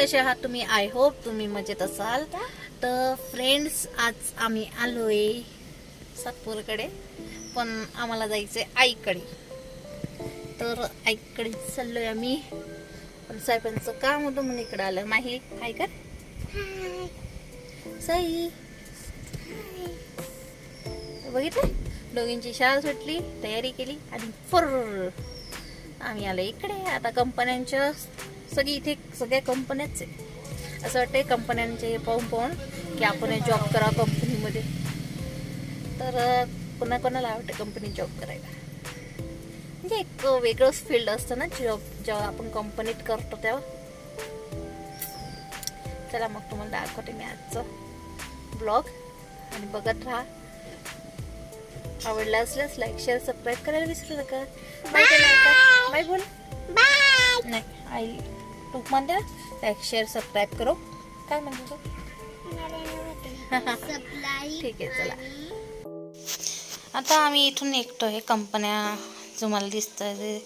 कसे आहात तुम्ही आय होप तुम्ही मजेत असाल. तर फ्रेंड्स आज आम्ही आलोय सातपूरकडे पण आम्हाला जायचंय आईकडे. तर आईकडे चाललोय आम्ही. पण साहेबांचं काम होतं म्हणून इकडे आलं. माही हाय कर. साई. बघितलं? दोघींची शाळा सुटली तयारी केली आणि फर आम्ही आलो इकडे. आता कंपन्यांच्या सगळी इथे सगळ्या कंपन्याच आहे असं वाटतंय कंपन्यांचे पाहून पाहून की आपण जॉब करा कंपनीमध्ये तर कोणा कोणाला आवडते कंपनी जॉब करायला? म्हणजे एक वेगळंच फील्ड असतं ना जॉब जेव्हा आपण कंपनीत करतो तेव्हा. चला मग तुम्हाला दाखवते मी आजचं ब्लॉग आणि बघत राहा. आवडला असल्यास लाईक शेअर सबस्क्राईब करायला विसरू नका. बाय बाय बोल. नाही आई तू म्हणते ना लाईक शेअर सबस्क्राईब करो. काय म्हणते तू? ठीक आहे चला. आता आम्ही इथून निघतोय. कंपन्या तुम्हाला दिसतं ते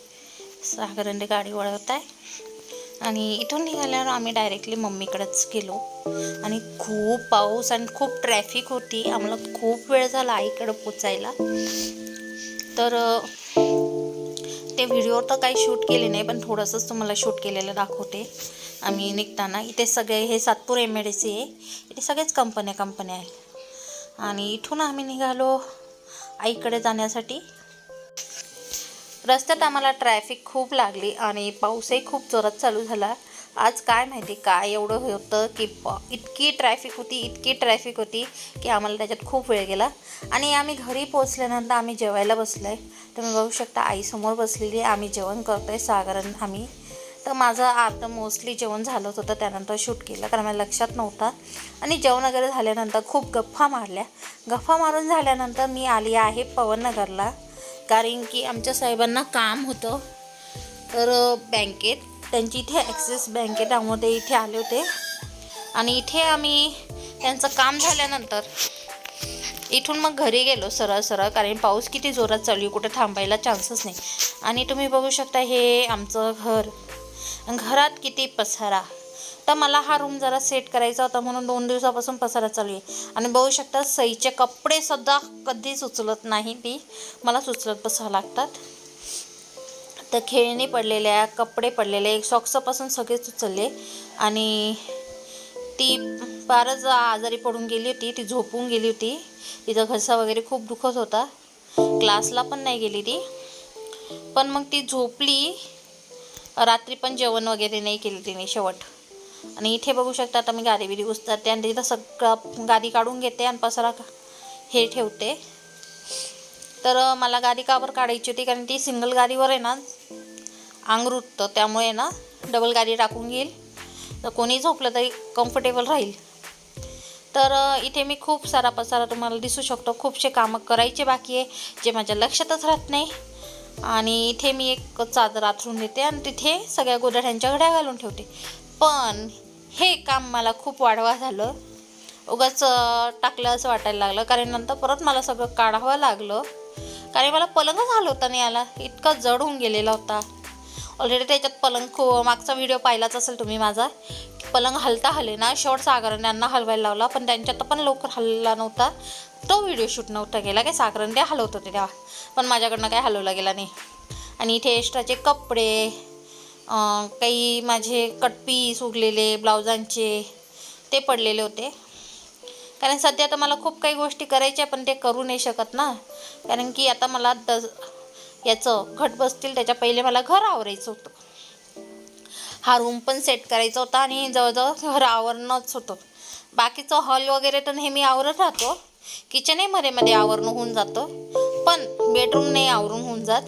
सागरंडे गाडी वळवत आहे आणि इथून निघाल्यावर आम्ही डायरेक्टली मम्मीकडेच गेलो. आणि खूप पाऊस आणि खूप ट्रॅफिक होती. आम्हाला खूप वेळ झाला आईकडं पोचायला. तर ते व्हिडिओ तर काही शूट केले नाही पण थोडंसंच तुम्हाला शूट केलेलं दाखवते. आम्ही निघताना. इथे सगळे हे सातपूर एम एड सी आहे. इथे सगळेच कंपन्या कंपन्या आहेत आणि इथून आम्ही निघालो आईकडे जाण्यासाठी. रस्त्यात आम्हाला ट्रॅफिक खूप लागली आणि पाऊसही खूप जोरात चालू झाला. आज काय माहिती काय एवढं होतं की इतकी ट्रॅफिक होती इतकी ट्रॅफिक होती की आम्हाला त्याच्यात खूप वेळ गेला. आणि आम्ही घरी पोचल्यानंतर आम्ही जेवायला बसलो आहे तुम्ही बघू शकता आईसमोर बसलेली आहे. आम्ही जेवण करतो आहे साधारण आम्ही तर माझं आता मोस्टली जेवण झालंच होतं त्यानंतर शूट केलं. कारण मला लक्षात नव्हता. आणि जेवण वगैरे झाल्यानंतर खूप गप्पा मारल्या. गप्पा मारून झाल्यानंतर मी आली आहे पवननगरला. कारण की आमच्या साहेबांना काम होतं. तर बँकेत. त्यांची इथे ॲक्सिस बँक आहे. इथे आले होते. आणि इथे आम्ही त्यांचं काम झाल्यानंतर इथून मग घरी गेलो सरळ सरळ कारण पाऊस किती जोरात चालू आहे कुठे थांबायला चान्सच नाही. आणि तुम्ही बघू शकता हे आमचं घर. घरात किती पसारा. तर मला हा रूम जरा सेट करायचा होता म्हणून दोन दिवसापासून पसारा चालू आहे. आणि बघू शकता सईचे कपडे सुद्धा कधीच उचलत नाही ती मला उचलत बसावं लागतात. तर खेळणी पडलेल्या कपडे पडलेले सॉक्सपासून सगळेच उचलले आणि ती फारच आजारी पडून गेली होती ती झोपून गेली होती. तिचा घसा वगैरे खूप दुखत होता. क्लासला पण नाही गेली ती. पण मग ती झोपली. रात्री पण जेवण वगैरे नाही केलं तिने शेवट. आणि इथे बघू शकता आता मी गादी बिरी उचतात आणि तिथं सगळं गादी काढून घेते आणि पसरा का- हे ठेवते. तर मला गादी कावर काढायची होती कारण ती सिंगल गादीवर आहे ना आंगरुटतं त्यामुळे ना डबल गादी टाकून घेईल. तर कोणी झोपलं तरी कम्फर्टेबल राहील. तर इथे मी खूप सारा पसारा तुम्हाला दिसू शकतो. खूपसे कामं करायचे बाकी आहे जे माझ्या लक्षातच राहत नाही. आणि इथे मी एक चादर आथरून देते आणि तिथे सगळ्या गोधड्यांच्या घड्या घालून ठेवते. पण हे काम मला खूप वाढवा झालं. उगाच टाकलं असं वाटायला लागलं. कारण नंतर परत मला सगळं काढावं लागलं. कारण मला पलंगच हलवता नाही आला इतका जड होऊन गेलेला होता. ऑलरेडी त्याच्यात पलंग खो मागचा व्हिडिओ पाहिलाच असेल तुम्ही माझा. पलंग हलता हले ना शॉर्ट सागरंड्यांना हलवायला लावला. पण त्यांच्यात पण लवकर हलला नव्हता. तो व्हिडिओ शूट नव्हता गेला काय सागरंड्या हलवत होते तेव्हा. पण माझ्याकडनं काय हलवला गेला नाही. आणि इथे एक्स्ट्राचे कपडे काही माझे कटपीस उगलेले ब्लाउजांचे ते पडलेले होते. कारण सध्या तर मला खूप काही गोष्टी करायच्या पण ते करू नाही शकत ना. कारण की आता मला द याचं घट बसतील त्याच्या पहिले मला घर आवरायचं होतं. हा रूम पण सेट करायचा होता आणि जवळजवळ घर आवरणंच होतं. बाकीचं हॉल वगैरे तर नेहमी आवरत राहतो. किचनही मध्ये मध्ये आवरणं होऊन जातं. पण बेडरूम नाही आवरून होऊन जात.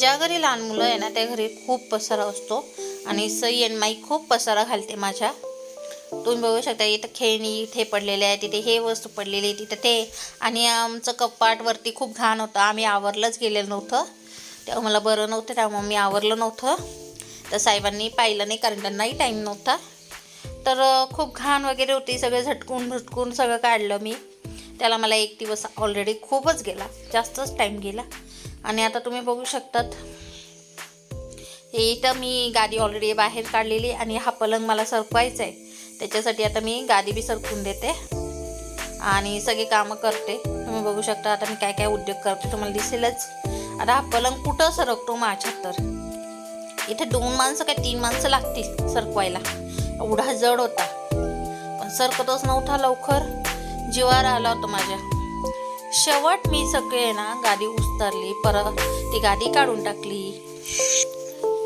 ज्या घरी लहान मुलं आहे ना त्या घरी खूप पसारा असतो. आणि सई आणि माई खूप पसारा घालते माझ्या. तुम्ही बघू शकता इथं खेळणी इथे पडलेले आहे तिथे हे वस्तू पडलेली तिथं ते. आणि आमचं कपाटवरती खूप घाण होतं. आम्ही आवरलंच गेलेलं नव्हतं. तेव्हा मला बरं नव्हतं त्यामुळे मी आवरलं नव्हतं. तर साहेबांनी पाहिलं नाही कारण त्यांनाही टाईम नव्हता. तर खूप घाण वगैरे होती सगळं झटकून झटकून सगळं काढलं मी. त्याला मला एक दिवस ऑलरेडी खूपच गेला जास्तच टाईम गेला. आणि आता तुम्ही बघू शकतात हे इथं मी गादी ऑलरेडी बाहेर काढलेली आणि हा पलंग मला सरकवायचा आहे. त्याच्यासाठी आता मी गादी बी सरकून देते. आणि सगळे कामं करते. तुम्ही बघू शकता आता मी काय काय उद्योग करते तुम्हाला दिसेलच. आता हा पलंग कुठं सरकतो माझ्या तर? इथे दोन माणसं काय तीन माणसं लागतील सरकवायला. एवढा जड होता. पण सरकतच नव्हता लवकर. जीवावर आला होता माझ्या. शेवट मी सगळे ना गादी उचरली परत ती गादी काढून टाकली.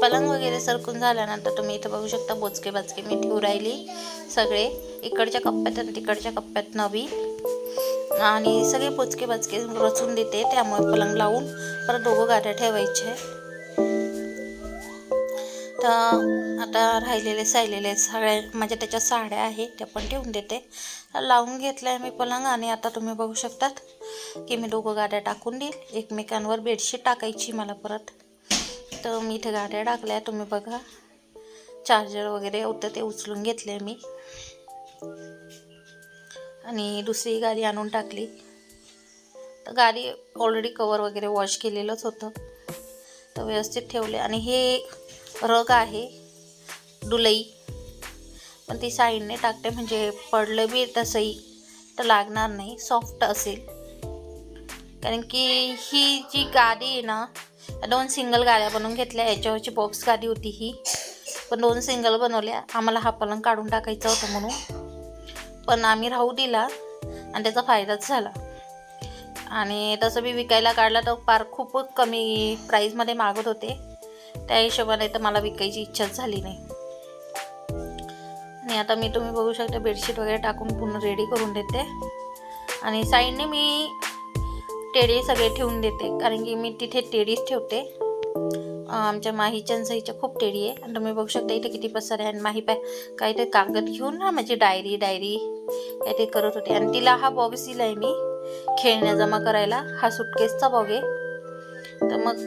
पलंग वगैरे सरकून झाल्यानंतर तुम्ही इथं बघू शकता बोचके बाचके. मी ठेवू राहिली सगळे. इकडच्या कप्प्यात आणि तिकडच्या कप्प्यात नवी. आणि सगळे पोचके बाचके रचून देते. त्यामुळे पलंग लावून परत दोघं गाड्या ठेवायचे. तर आता राहिलेले सायलेले सगळ्या माझ्या त्याच्या साड्या आहेत त्या पण ठेवून देते. लावून घेतलं आहे मी पलंग आणि आता तुम्ही बघू शकतात की मी दोघं गाड्या टाकून देईल. एकमेकांवर बेडशीट टाकायची मला परत. तर मी इथे गाड्या टाकल्या तुम्ही बघा. चार्जर वगैरे होतं ते उचलून घेतले मी. आणि दुसरी गाडी आणून टाकली. तर गाडी ऑलरेडी कवर वगैरे वॉश केलेलंच होतं. तर व्यवस्थित ठेवले. आणि हे रग आहे डुलई पण ती साईडने टाकते म्हणजे पडलं बी तसंही तर लागणार नाही. सॉफ्ट असेल. कारण की ही जी गाडी आहे ना दोन सिंगल गाड्या बनवून घेतल्या. याच्यावरची बॉक्स गाडी होती ही. पण दोन सिंगल बनवल्या. आम्हाला हा पलंग काढून टाकायचा होता म्हणून. पण आम्ही राहू दिला आणि त्याचा फायदाच झाला. आणि तसं मी विकायला काढला तर फार खूपच कमी प्राईजमध्ये मागत होते. त्या हिशोबाने तर मला विकायची इच्छाच झाली नाही. आणि आता मी तुम्ही बघू शकता बेडशीट वगैरे टाकून पूर्ण रेडी करून देते. आणि साईडने मी टेडी सगळे ठेवून देते. कारण की मी तिथे टेडीच ठेवते. आमच्या माहीच्या सहीच्या खूप टेडी आहे. आणि तुम्ही बघू शकता इथे किती पसर आहे. आणि माही पाय काहीतरी कागद घेऊन ना माझी डायरी डायरी काहीतरी करत होते. आणि तिला हा बॉक्स दिला आहे मी खेळण्या जमा करायला. हा सुटकेसचा बॉग आहे. तर मग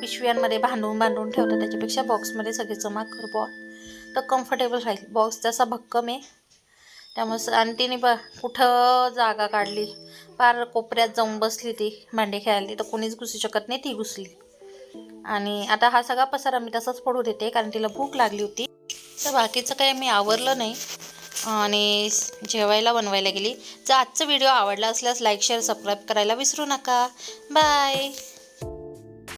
पिशव्यांमध्ये बांधून बांधून ठेवतात त्याच्यापेक्षा बॉक्समध्ये सगळे जमा कर बॉ तर कम्फर्टेबल राहील. बॉक्स तसा भक्कम आहे. त्यामुळे आणि तिने ब कुठं जागा काढली? पार कोपऱ्यात जाऊन बसली ती भांडे खेळायला. तर कोणीच घुसू शकत नाही ती घुसली. आणि आता हा सगळा पसारा मी तसाच पडू देते कारण तिला भूक लागली होती. तर बाकीचं काही मी आवरलं नाही. आणि जेवायला बनवायला गेली. जर आजचा व्हिडिओ आवडला असल्यास लाईक शेअर सबस्क्राईब करायला विसरू नका. बाय